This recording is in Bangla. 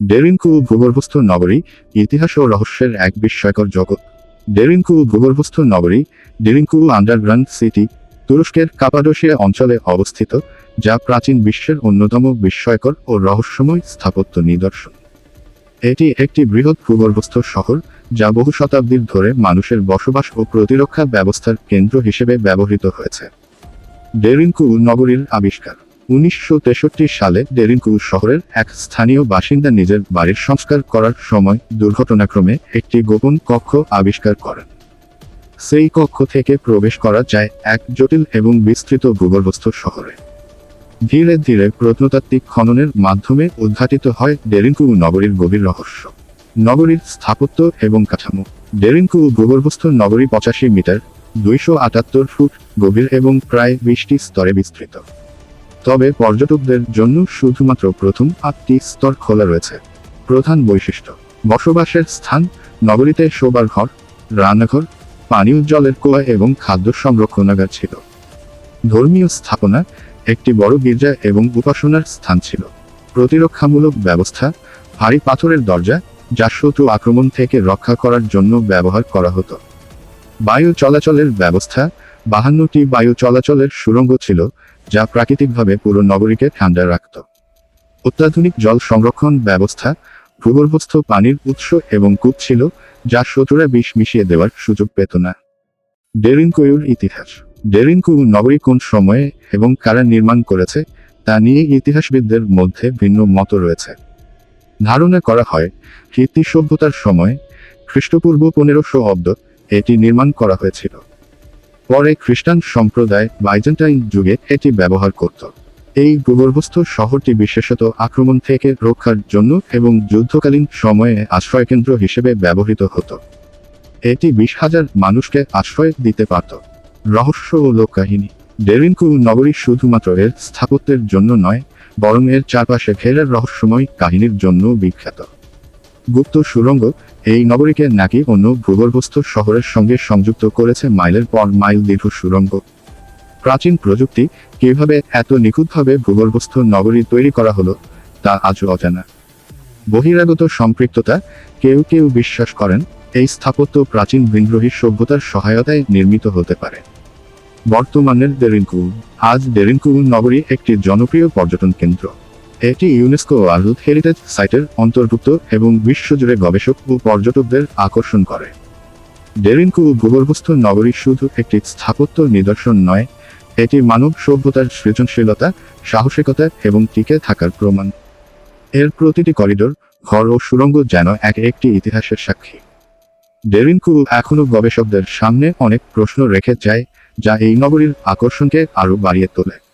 ডেরিনকু ভূগর্ভস্থ নগরী ইতিহাস ও রহস্যের এক বিস্ময়কর জগৎ। ডেরিনকু ভূগর্ভস্থ নগরী ডেরিনকু আন্ডারগ্রাউন্ড সিটি, তুরস্কের কাপাডোসিয়া অঞ্চলে অবস্থিত, যা প্রাচীন বিশ্বের অন্যতম বিস্ময়কর ও রহস্যময় স্থাপত্য নিদর্শন। এটি একটি বৃহৎ ভূগর্ভস্থ শহর, যা বহু শতাব্দীর ধরে মানুষের বসবাস ও প্রতিরক্ষা ব্যবস্থার কেন্দ্র হিসেবে ব্যবহৃত হয়েছে। ডেরিনকু নগরীর আবিষ্কার উনিশশো তেষট্টি সালে ডেরিনকু শহরের এক স্থানীয় বাসিন্দা নিজের বাড়ির সংস্কার করার সময় দুর্ঘটনাক্রমে একটি গোপন কক্ষ আবিষ্কার করেন। সেই কক্ষ থেকে প্রবেশ করা যায় এক জটিল এবং বিস্তৃত ভূগর্ভস্থ শহরে। ধীরে ধীরে প্রত্নতাত্ত্বিক খননের মাধ্যমে উদ্ঘাটিত হয় ডেরিনকু নগরীর গভীর রহস্য। নগরীর স্থাপত্য এবং কাঠামো। ডেরিনকু ভূগর্ভস্থ নগরী পঁচাশি মিটার, দুইশো আটাত্তর ফুট গভীর এবং প্রায় বিশটি স্তরে বিস্তৃত। তবে পর্যটকদের জন্য শুধুমাত্র প্রথম আটটি স্তর খোলা রয়েছে। প্রধান বৈশিষ্ট্য, বসবাসের স্থান, নগরীতে শোবার ঘর, রান্নাঘর, পানীয় জলের কুয়া এবং খাদ্য সংরক্ষণাগার ছিল। ধর্মীয় স্থাপনা একটি বড় গির্জা এবং উপাসনার স্থান ছিল। প্রতিরক্ষামূলক ব্যবস্থা, ভারী পাথরের দরজা, যা শত্রু আক্রমণ থেকে রক্ষা করার জন্য ব্যবহার করা হতো। বায়ু চলাচলের ব্যবস্থা, বাহান্নটি বায়ু চলাচলের সুড়ঙ্গ ছিল যা প্রাকৃতিকভাবে পুরো নগরীকে ঠান্ডা রাখত। অত্যাধুনিক জল সংরক্ষণ ব্যবস্থা, ভূগর্ভস্থ পানির উৎস এবং কূপ ছিল, যা শত্রুরা বিষ মিশিয়ে দেওয়ার সুযোগ পেত না। ডেরিনকুয়ুর ইতিহাস। ডেরিনকু নগরী কোন সময়ে এবং কারা নির্মাণ করেছে, তা নিয়ে ইতিহাসবিদদের মধ্যে ভিন্ন মত রয়েছে। ধারণা করা হয়, কীর্তি সভ্যতার সময়, খ্রিস্টপূর্ব পনেরোশো অব্দ এটি নির্মাণ করা হয়েছিল। পরে খ্রিস্টান সম্প্রদায় বাইজেন্টাইন যুগে এটি ব্যবহার করত। এই ভূগর্ভস্থ শহরটি বিশেষত আক্রমণ থেকে রক্ষার জন্য এবং যুদ্ধকালীন সময়ে আশ্রয়কেন্দ্র হিসেবে ব্যবহৃত হতো। এটি বিশ হাজার মানুষকে আশ্রয় দিতে পারত। রহস্য ও লোককাহিনী। ডেরিনকু নগরী শুধুমাত্র এর স্থাপত্যের জন্য নয়, বরং এর চারপাশে ঘেরার রহস্যময় কাহিনীর জন্য বিখ্যাত। গুপ্ত সুড়ঙ্গ এই নগরীকে নাকি অন্য ভূগর্ভস্থ শহরের সঙ্গে সংযুক্ত করেছে মাইলের পর মাইল দীর্ঘ সুড়ঙ্গ। প্রাচীন প্রযুক্তি কীভাবে এত নিখুঁতভাবে ভূগর্ভস্থ নগরী তৈরি করা হলো, তা আজও অজানা। বহিরাগত সম্পৃক্ততা কেউ কেউ বিশ্বাস করেন, এই স্থাপত্য প্রাচীন বিদ্রোহী সভ্যতার সহায়তায় নির্মিত হতে পারে। বর্তমানের ডেরিনকু আজ ডেরিনকু নগরী একটি জনপ্রিয় পর্যটন কেন্দ্র। এটি ইউনেস্কো ওয়ার্ল্ড হেরিটেজ সাইটের অন্তর্ভুক্ত এবং বিশ্বজুড়ে গবেষক ও পর্যটকদের আকর্ষণ করে। ডেরিনকু ভূগর্ভস্থ নগরী শুধু একটি স্থাপত্য নিদর্শন নয়, এটি মানব সভ্যতার সৃজনশীলতা, সাহসিকতা এবং টিকে থাকার প্রমাণ। এর প্রতিটি করিডোর, ঘর ও সুড়ঙ্গ যেন এক একটি ইতিহাসের সাক্ষী। ডেরিনকু এখনও গবেষকদের সামনে অনেক প্রশ্ন রেখে যায়, যা এই নগরীর আকর্ষণকে আরও বাড়িয়ে তোলে।